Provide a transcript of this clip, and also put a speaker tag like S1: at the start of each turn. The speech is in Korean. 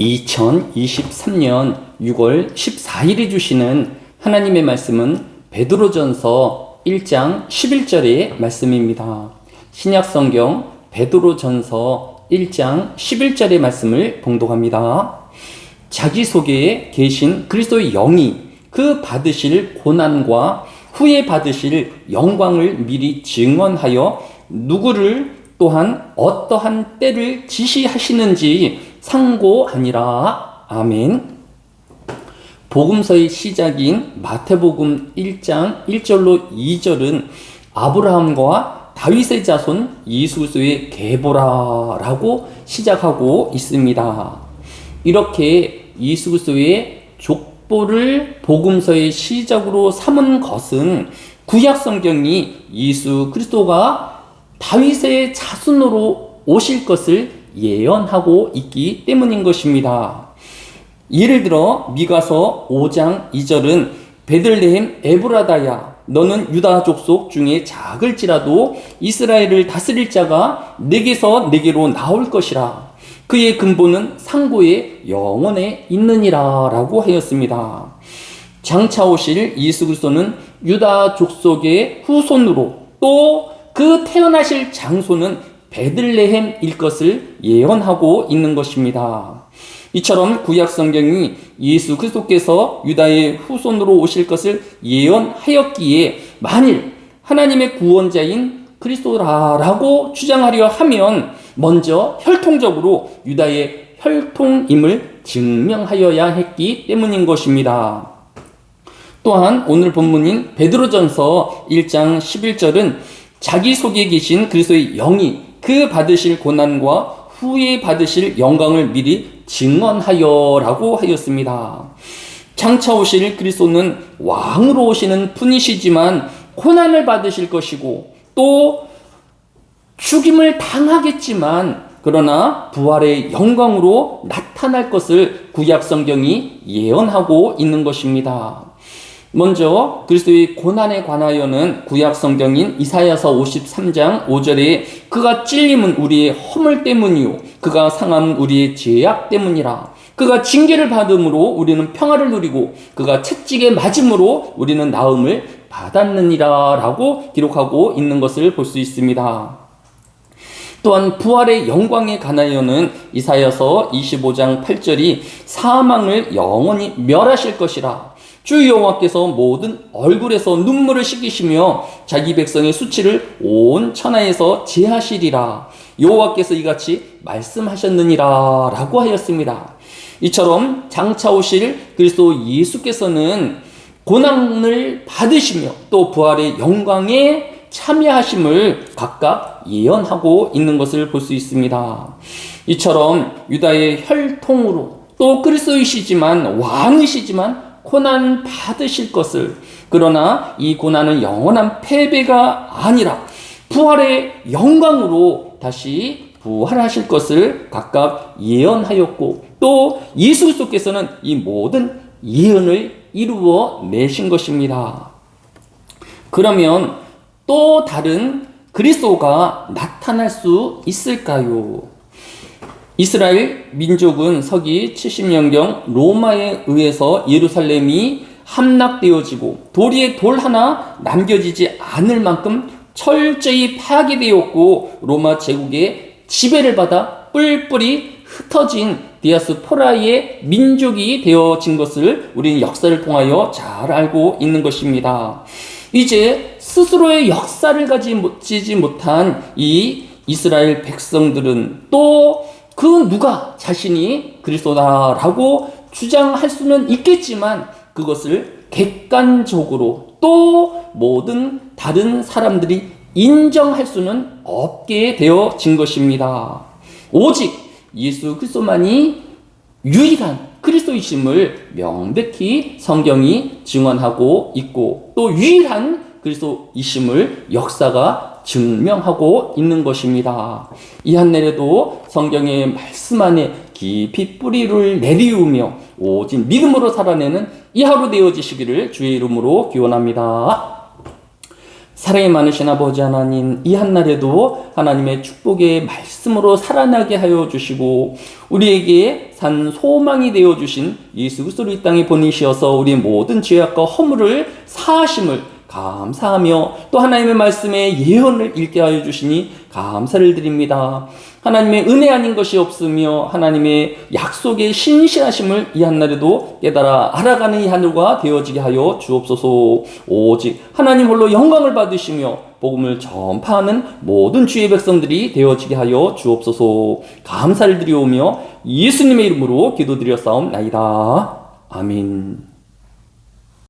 S1: 2023년 6월 14일에 주시는 하나님의 말씀은 베드로전서 1장 11절의 말씀입니다. 신약 성경 베드로전서 1장 11절의 말씀을 봉독합니다. 자기 속에 계신 그리스도의 영이 그 받으실 고난과 후에 받으실 영광을 미리 증언하여 누구를 또한 어떠한 때를 지시하시는지 상고하니라. 아멘. 복음서의 시작인 마태복음 1장 1절로 2절은 아브라함과 다윗의 자손 이수수의 계보라라고 시작하고 있습니다. 이렇게 이수수의 족보를 복음서의 시작으로 삼은 것은 구약 성경이 예수 그리스도가 다윗의 자손으로 오실 것을 예언하고 있기 때문인 것입니다. 예를 들어 미가서 5장 2절은 베들레헴 에브라다야 너는 유다 족속 중에 작을지라도 이스라엘을 다스릴 자가 내게서 내게로 나올 것이라 그의 근본은 상고의 영원에 있느니라 라고 하였습니다. 장차 오실 예수 그리스도는 유다 족속의 후손으로 또 그 태어나실 장소는 베들레헴일 것을 예언하고 있는 것입니다. 이처럼 구약 성경이 예수 그리스도께서 유다의 후손으로 오실 것을 예언하였기에 만일 하나님의 구원자인 그리스도라라고 주장하려 하면 먼저 혈통적으로 유다의 혈통임을 증명하여야 했기 때문인 것입니다. 또한 오늘 본문인 베드로전서 1장 11절은 자기 속에 계신 그리스도의 영이 그 받으실 고난과 후에 받으실 영광을 미리 증언하여라고 하였습니다. 장차 오실 그리스도는 왕으로 오시는 분이시지만 고난을 받으실 것이고 또 죽임을 당하겠지만 그러나 부활의 영광으로 나타날 것을 구약 성경이 예언하고 있는 것입니다. 먼저 그리스도의 고난에 관하여는 구약 성경인 이사야서 53장 5절에 그가 찔림은 우리의 허물 때문이요 그가 상함은 우리의 죄악 때문이라 그가 징계를 받음으로 우리는 평화를 누리고 그가 채찍에 맞음으로 우리는 나음을 받았느니라라고 기록하고 있는 것을 볼 수 있습니다. 또한 부활의 영광에 관하여는 이사야서 25장 8절이 사망을 영원히 멸하실 것이라 주 여호와께서 모든 얼굴에서 눈물을 씻기시며 자기 백성의 수치를 온 천하에서 제하시리라 여호와께서 이같이 말씀하셨느니라라고 하였습니다. 이처럼 장차 오실 그리스도 예수께서는 고난을 받으시며 또 부활의 영광에 참여하심을 각각 예언하고 있는 것을 볼 수 있습니다. 이처럼 유다의 혈통으로 또 그리스도이시지만 왕이시지만 고난 받으실 것을 그러나 이 고난은 영원한 패배가 아니라 부활의 영광으로 다시 부활하실 것을 각각 예언하였고 또 예수 그리스도께서는 이 모든 예언을 이루어 내신 것입니다. 그러면 또 다른 그리스도가 나타날 수 있을까요? 이스라엘 민족은 서기 70년경 로마에 의해서 예루살렘이 함락되어지고 도리에 돌 하나 남겨지지 않을 만큼 철저히 파괴되었고 로마 제국의 지배를 받아 뿔뿔이 흩어진 디아스포라의 민족이 되어진 것을 우리는 역사를 통하여 잘 알고 있는 것입니다. 이제 스스로의 역사를 가지지 못한 이 이스라엘 백성들은 또 그 누가 자신이 그리스도다라고 주장할 수는 있겠지만 그것을 객관적으로 또 모든 다른 사람들이 인정할 수는 없게 되어진 것입니다. 오직 예수 그리스도만이 유일한 그리스도이심을 명백히 성경이 증언하고 있고 또 유일한 그리스도이심을 역사가 증명하고 있는 것입니다. 이 한내에도 성경의 말씀 안에 깊이 뿌리를 내리우며 오직 믿음으로 살아내는 이 하루 되어지시기를 주의 이름으로 기원합니다. 사랑이 많으신 아버지 하나님, 이 한날에도 하나님의 축복의 말씀으로 살아나게 하여 주시고, 우리에게 산 소망이 되어 주신 예수 그리스도를 이 땅에 보내시어서 우리 모든 죄악과 허물을 사하심을 감사하며 또 하나님의 말씀에 예언을 읽게 하여 주시니 감사를 드립니다. 하나님의 은혜 아닌 것이 없으며 하나님의 약속의 신실하심을 이 한날에도 깨달아 알아가는 이 하늘과 되어지게 하여 주옵소서. 오직 하나님 홀로 영광을 받으시며 복음을 전파하는 모든 주의 백성들이 되어지게 하여 주옵소서. 감사를 드리오며 예수님의 이름으로 기도드렸사옵나이다. 아멘.